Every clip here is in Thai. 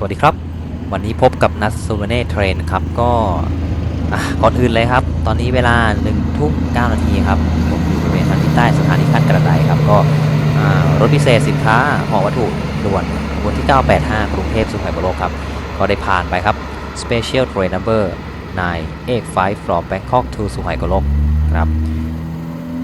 สวัสดีครับ วันนี้พบกับนัทซูเน่เทรนครับ ก็ก่อนอื่นเลยครับ ตอนนี้เวลา1ทุ่ม9นาทีครับผมอยู่บริเวณทางทิศใต้สถานีคัดกระไดครับ ก็รถพิเศษสินค้าห่อวัตถุด่วนบนที่ 985 กรุงเทพสุขไหงโกลกครับ ก็ได้ผ่านไปครับ Special Train Number 985 from Bangkok to สุไหงโลกครับ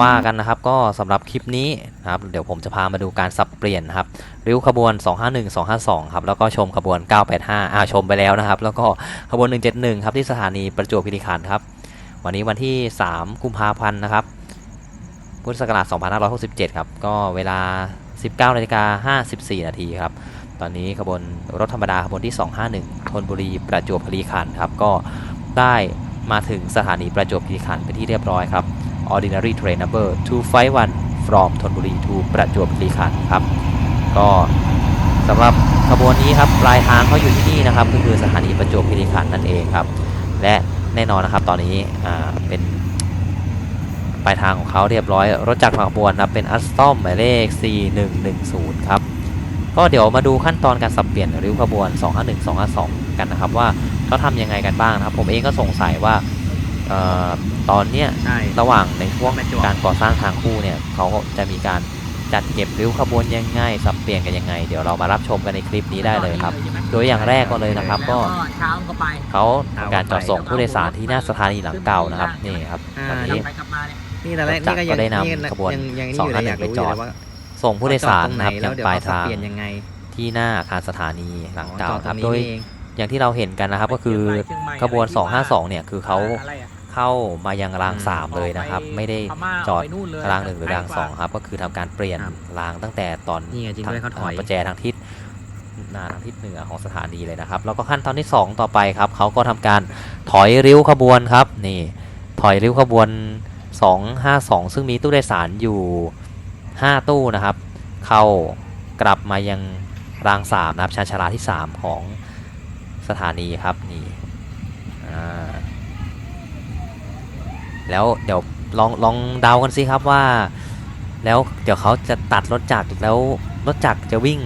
ว่ากันนะครับก็สำหรับคลิปนี้นะครับ เดี๋ยวผมจะพามาดูการสับ เปลี่ยนครับริ้วขบวน 251 252 ครับ แล้วก็ชมขบวน 985อ่าชมไปแล้วนะครับ แล้วก็ขบวน 171 ครับที่สถานีประจวบคีรีขันธ์ครับ วันนี้วันที่ 3 กุมภาพันธ์นะครับ พุทธศักราช 2567 ครับ ก็เวลา 19นาฬิกา54 นาทีครับ ตอนนี้ขบวนรถธรรมดาขบวนที่ 251ธนบุรีประจวบคีรีขันธ์ครับ ก็ได้มาถึงสถานีประจวบคีรีขันธ์เป็นที่เรียบร้อยครับ Ordinary Train Number 251 from ธนบุรี to ประจวบคีรีขันธ์ครับ ก็สำหรับขบวนนี้ครับปลายทางเขาอยู่ที่นี่นะครับ ก็คือสถานีประจวบคีรีขันธ์นั่นเองครับ และแน่นอนนะครับตอนนี้เป็นปลายทางของเขาเรียบร้อย รถจักรขบวนนะครับเป็นอัสตอมหมายเลข 4110 ครับ ก็เดี๋ยวมาดูขั้นตอนการสับเปลี่ยนริ้วขบวน251 252กันนะครับว่าเขาทำยังไงกันบ้างนะครับ ผมเองก็สงสัยว่า เอ่อตอนเนี้ยใช่ ระหว่างในช่วงประจวบ การก่อสร้างทางคู่เนี่ยเขาจะมีการจัดเก็บริ้วขบวนยังไงสับเปลี่ยนกันยังไง เดี๋ยวเรามารับชมกันในคลิปนี้ได้เลยครับ โดยอย่างแรกก็เลยนะครับก็ แล้วเช้าก็ไปเขาทำการจอดส่งผู้โดยสารที่หน้าสถานีหลังเก่านะครับนี่ครับอ่า ตอนกลันี้บไปกลับมาเนี่ยนี่ตอนแรกรถจันี่กรก็ยังก็ได้นำนี่ขบวนยังยังสองนี่อยู่ห้าเลยหนึ่องยากไปรู้จออดยู่แล้วว่าส่งผู้โดยสารจอดตงไหนะครับแล้ยัวงเดี๋ยวปลายเขาสับทางเปลี่ยนยังไงที่หน้าอาคารสถานีหลังเก่าอ๋อครับตงนี้โดยนี่เองอย่างที่เราเห็นกันนะครับก็คือขบวน 252 เนี่ยคือเขาอะไรอะ เข้ามายังรางอืมสามเลยนะครับ ไม่ได้พม่าจอดเาไปนู่นเลยรางหนึ่งหรือรางสองครับ ก็คือทำการเปลี่ยนครับรางตั้งแต่ตอนนี่ไงจริงด้วยเขาถอยประแจทางทิศหน้าทางทิศเหนือของสถานีเลยนะครับ แล้วก็ขั้นตอนที่ 2 ต่อไปครับเขาก็ทำการถอยริ้วขบวนครับนี่ถอยริ้วขบวน 252 ซึ่งมีตู้โดยสารอยู่ 5 ตู้นะครับ เข้ากลับมายังราง3นะครับชานชาลาที่ 3 ของสถานีครับนี่อ่า แล้วเดี๋ยวลองลองเดากันสิครับว่า แล้วเดี๋ยวเขาจะตัดรถจักรแล้วรถจักรจะวิ่ง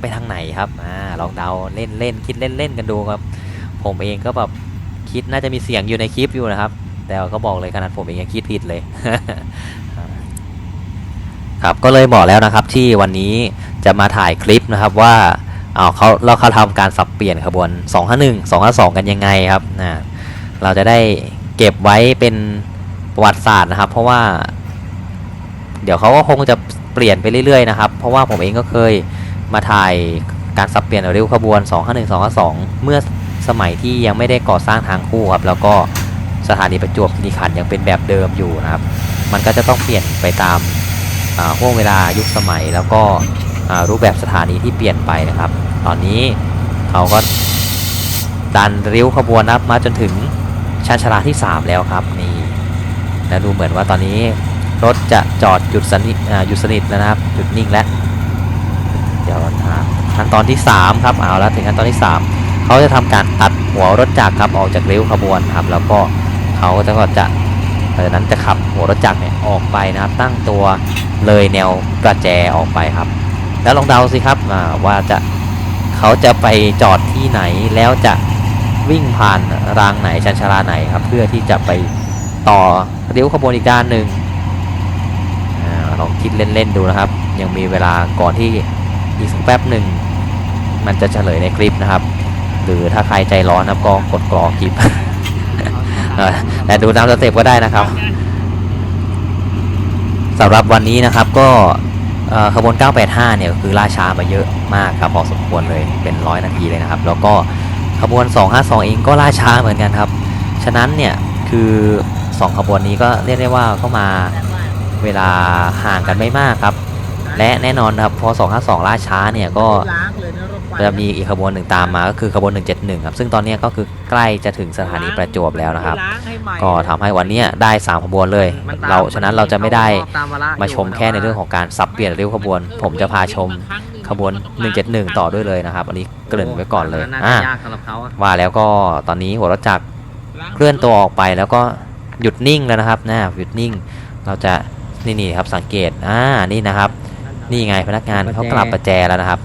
ไปทางไหนครับอ่าลองเดาเล่นเล่นคิดเล่นเล่นกันดูครับ ผมเองก็แบบคิดน่าจะมีเสียงอยู่ในคลิปอยู่นะครับ แต่ก็บอกเลยขนาดผมเองยังคิดผิดเลยครับก็เลยบอกแล้วนะครับที่วันนี้จะมาถ่ายคลิปนะครับว่าเอาเขาเราเขาทำการสับเปลี่ยนขบวน 251 252 กันยังไงครับนะเราจะได้เก็บไว้เป็น ประวัติศาสตร์นะครับ เพราะว่า เดี๋ยวเขาก็คงจะเปลี่ยนไปเรื่อยๆนะครับ เพราะว่าผมเองก็เคยมาถ่ายการสับเปลี่ยนริ้วขบวน251 252เมื่อสมัยที่ยังไม่ได้ก่อสร้างทางคู่ครับ แล้วก็สถานีประจวบคีรีขันธ์ยังเป็นแบบเดิมอยู่นะครับ มันก็จะต้องเปลี่ยนไปตามห่วงเวลายุคสมัยแล้วก็รูปแบบสถานีที่เปลี่ยนไปนะครับ ตอนนี้เขาก็ดันริ้วขบวนนับมาจนถึงชานชาลาที่ 3 แล้วครับนี่ และดูเหมือนว่าตอนนี้รถจะจอดหยุดสนิทหยุดสนิทแล้วนะครับหยุดนิ่งแล้วเดี๋ยวนะขั้นตอนที่ 3 ครับเอาแล้วถึงขั้นตอนที่ 3 เขาจะทำการตัดหัวรถจักรครับออกจากริ้ยวขบวนครับแล้วก็เขาจะก็จะจากนั้นจะขับหัวรถจักรเนี่ยออกไปนะครับ ตั้งตัวเลยแนวประแจออกไปครับ แล้วลองเดาสิครับว่าจะเขาจะไปจอดที่ไหนแล้วจะวิ่งผ่านรางไหนชันชาลาไหนครับ เพื่อที่จะไป ต่อริ้วขบวนอีกด้านหนึ่งอ่าลองคิดเล่นๆดูนะครับ ยังมีเวลาก่อนที่อีกสักแป๊บหนึ่งมันจะเฉลยในคลิปนะครับ หรือถ้าใครใจร้อนนะครับก็กดกรอคลิปแต่ดูตามสเต็ปก็ได้นะครับสำหรับวันนี้นะครับก็ขบวน 985 เนี่ยก็คือล่าช้ามาเยอะมากครับพอสมควรเลยเป็นร้อยนาทีเลยนะครับ แล้วก็ขบวน 252 เองก็ล่าช้าเหมือนกันครับ ฉะนั้นเนี่ยคือ 2ขบวนนี้ก็เรียกได้ว่าก็มาเวลาห่างกันไม่มากครับ และแน่นอนครับพอ 252 ล่าช้าเนี่ยก็จะมีอีกขบวนหนึ่งตามมาก็คือขบวน 171 ครับ ซึ่งตอนนี้ก็คือใกล้จะถึงสถานีประจวบแล้วนะครับ ก็ทำให้วันนี้ได้ 3 ขบวนเลย เราฉะนั้นเราจะไม่ได้มาชมแค่ในเรื่องของการสับเปลี่ยนเริ้วขบวน ผมจะพาชมขบวน 171 ต่อด้วยเลยนะครับ อันนี้เกริ่นไว้ก่อนเลยอ่ากสำหรับเขาอะว่าแล้วก็ตอนนี้หัวรถจักรเคลื่อนตัวออกไปแล้วก็ หยุดนิ่งแล้วนะครับนะหยุดนิ่ง เราจะนี่นี่ครับสังเกตอ่านี่นะครับ นี่ไงพนักงานเขากลับประแจแล้วนะครับ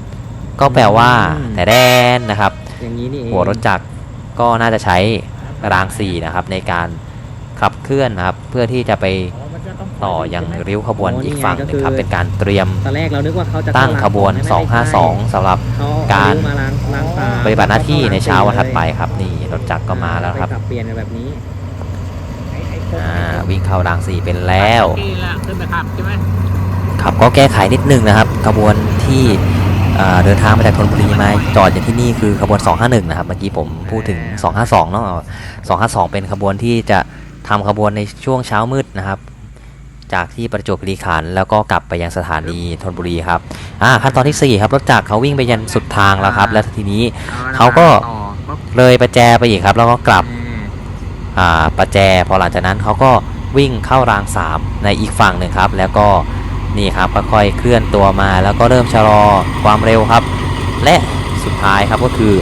ก็แปลว่าอืมแต่แดนนะครับอย่างนี้นี่เองหัวรถจักรก็น่าจะใช้รางสี่นะครับในการขับเคลื่อนนะครับ เพื่อที่จะไปต่อยังริ้วขบวนอีกฝั่งหนึงครับเป็นการเตรียมตอนแรกเรานึกว่าเขาจะตั้งเข้าขบวนรางสองใช่ไหมไม่ใช่252สำหรับเขาการเอมาล้างล้างตาปฏิบัติหน้าที่ในเช้าวันถัดไปครับ นี่รถจักรก็มาแล้วครับไปสับเปลี่ยนกันแบบนี้ อ่าวิ่งเข้ารางสี่เป็นแล้วนี่แหละขึ้นไปขับใช่ไหมครับก็แก้ไขนิดนึงนะครับขบวนที่เอ่อเดินทางมาจากธนบุรีมาจอดอยู่ที่นี่คือขบวน 251 นะครับ เมื่อกี้ผมพูดถึง 252 เนาะ252 เป็นขบวนที่จะทำขบวนในช่วงเช้ามืดนะครับ จากที่ประจวบคีรีขันธ์แล้วก็กลับไปยังสถานีธนบุรีครับอ่าขั้นตอนที่ 4 ครับรถจักรเขาวิ่งไปยันสุดทางแล้วครับ และทีนี้เขาก็เลยประแจไปอีกครับ แล้วก็กลับอ่า ประแจพอหลังจากนั้นเขาก็วิ่งเข้าราง 3 ในอีกฝั่งหนึ่งครับ แล้วก็นี่ครับค่อยๆเคลื่อนตัวมา แล้วก็เริ่มชะลอความเร็วครับ และสุดท้ายครับก็คือ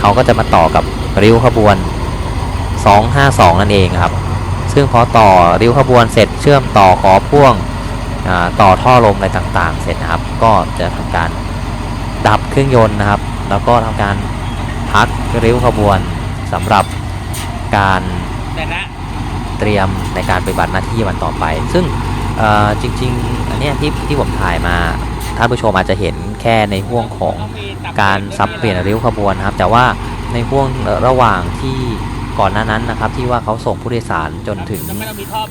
เขาก็จะมาต่อกับริ้วขบวน 252 นั่นเองครับ ซึ่งพอต่อริ้วขบวนเสร็จเชื่อมต่อขอพ่วงต่อท่อลมอะไรต่างๆ เสร็จนะครับ ก็จะทำการดับเครื่องยนต์นะครับ แล้วก็ทำการพักริ้วขบวนสำหรับการ เตรียมในการปฏิบัติหน้าที่วันต่อไป ซึ่งจริง ๆ อันนี้ที่ที่ผมถ่ายมาท่านผู้ชมอาจจะเห็นแค่ในห่วงของการซับเปลี่ยนริ้วขบวนนะครับ แต่ว่าในห่วงระหว่างที่ก่อนหน้านั้นนะครับ ที่ว่าเขาส่งผู้โดยสารจนถึง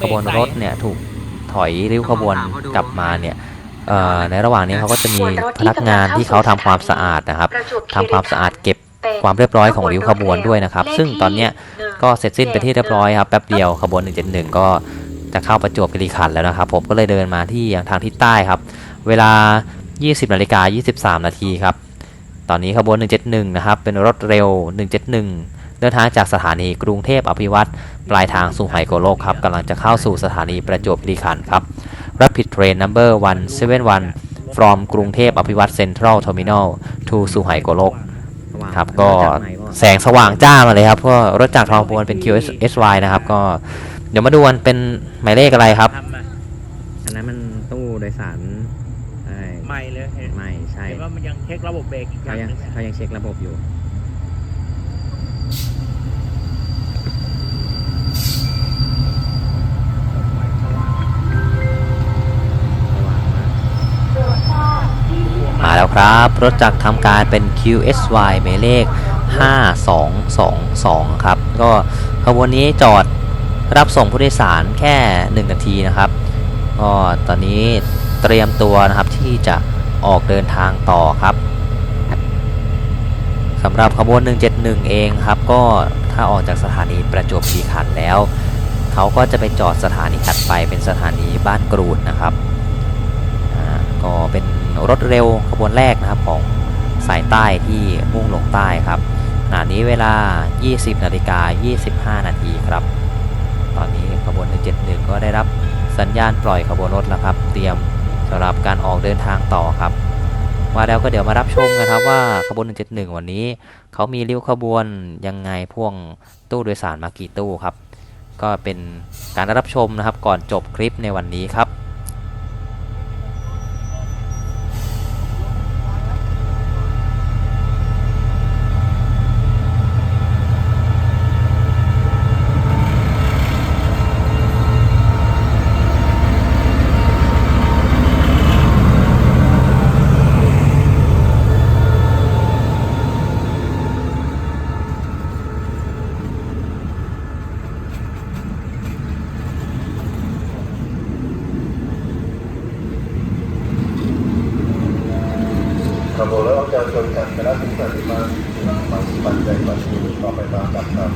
ขบวนรถเนี่ยถูกถอยริ้วขบวนกลับมาเนี่ยในระหว่างนี้เขาก็จะมีพนักงานที่เขาทำความสะอาดนะครับทำความสะอาดเก็บ ความเรียบร้อยของริ้วขบวนด้วยนะครับ ซึ่งตอนเนี้ยก็เสร็จสิ้นเป็นที่เรียบร้อยครับแป๊บเดียวขบวน 171 ก็จะเข้าประจวบคีรีขันธ์แล้วนะครับ ผมก็เลยเดินมาที่ยังทางทิศใต้ครับ เวลา 20นาฬิกา23 นาทีครับ ตอนนี้ขบวน 171 นะครับ เป็นรถเร็ว 171 เดินทางจากสถานีกรุงเทพอภิวัตรปลายทางสู่ไหโกโลกครับกำลังจะเข้าสู่สถานีประจวบคีรีขันธ์ครับ Rapid Train Number 171 from กรุงเทพอภิวัตร Central Terminal to สุไหโกโลก ครับก็แสงสว่างจ้ามาเลยครับก็รถจากรทองพวนเป็น QSY นะครับ ก็เดี๋ยวมาดูกันเป็นหมายเลขอะไรครับทำมาอันนั้นมันตู้โดยสารใช่ใหม่เลยเห็นไม่ใช่เห็นว่ามันยังเช็คระบบเบรกอีกคเขารั้งยังหนึงเขายังเช็คระบบอยู่ ครับรถจักรทำการเป็น QSY หมายเลข 5222 ครับ ก็ขบวนนี้จอดรับส่งผู้โดยสารแค่ 1 นาทีนะครับก็ตอนนี้เตรียมตัวนะครับที่จะออกเดินทางต่อครับสำหรับขบวน 171 เองครับ ก็ถ้าออกจากสถานีประจวบคีรีขันธ์แล้ว เขาก็จะไปจอดสถานีถัดไปเป็นสถานีบ้านกรูดนะครับก็เป็น รถเร็วขบวนแรกนะครับของสายใต้ที่มุ่งลงใต้ครับขณะนี้เวลา 20 นาฬิกา 25 นาทีครับ ตอนนี้ขบวน 171 ก็ได้รับสัญญาณปล่อยขบวนรถแล้วครับ เตรียมสำหรับการออกเดินทางต่อครับ มาแล้วก็เดี๋ยวมารับชมกันครับว่าขบวน 171 วันนี้ เขามีริ้วขบวนยังไงพ่วงตู้โดยสารมากี่ตู้ครับ ก็เป็นการรับชมนะครับก่อนจบคลิปในวันนี้ครับ ขบวนรถประชาชนจากคณะสิงห์ปฏิมาบางปัจจัยปัจจุบันต่อไปตามลำดับ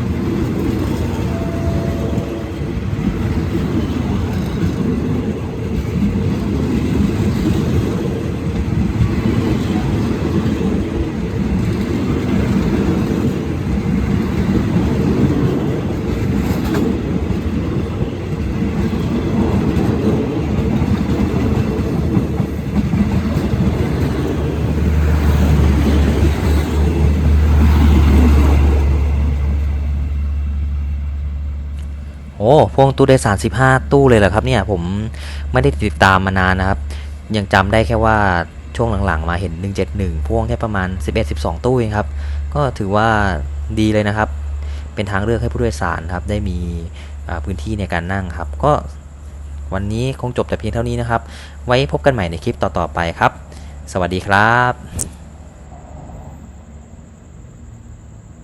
โอ้ พวงตู้โดยสาร15 ตู้เลยเหรอครับเนี่ยผมไม่ได้ติดตามมานานนะครับ ยังจำได้แค่ว่าช่วงหลังๆ มาเห็น 171 พ่วงแค่ประมาณ 11-12 ตู้เองครับ ก็ถือว่าดีเลยนะครับ เป็นทางเลือกให้ผู้โดยสารครับ ได้มีพื้นที่ในการนั่งครับ ก็วันนี้คงจบแต่เพียงเท่านี้นะครับ ไว้พบกันใหม่ในคลิปต่อๆไปครับ สวัสดีครับ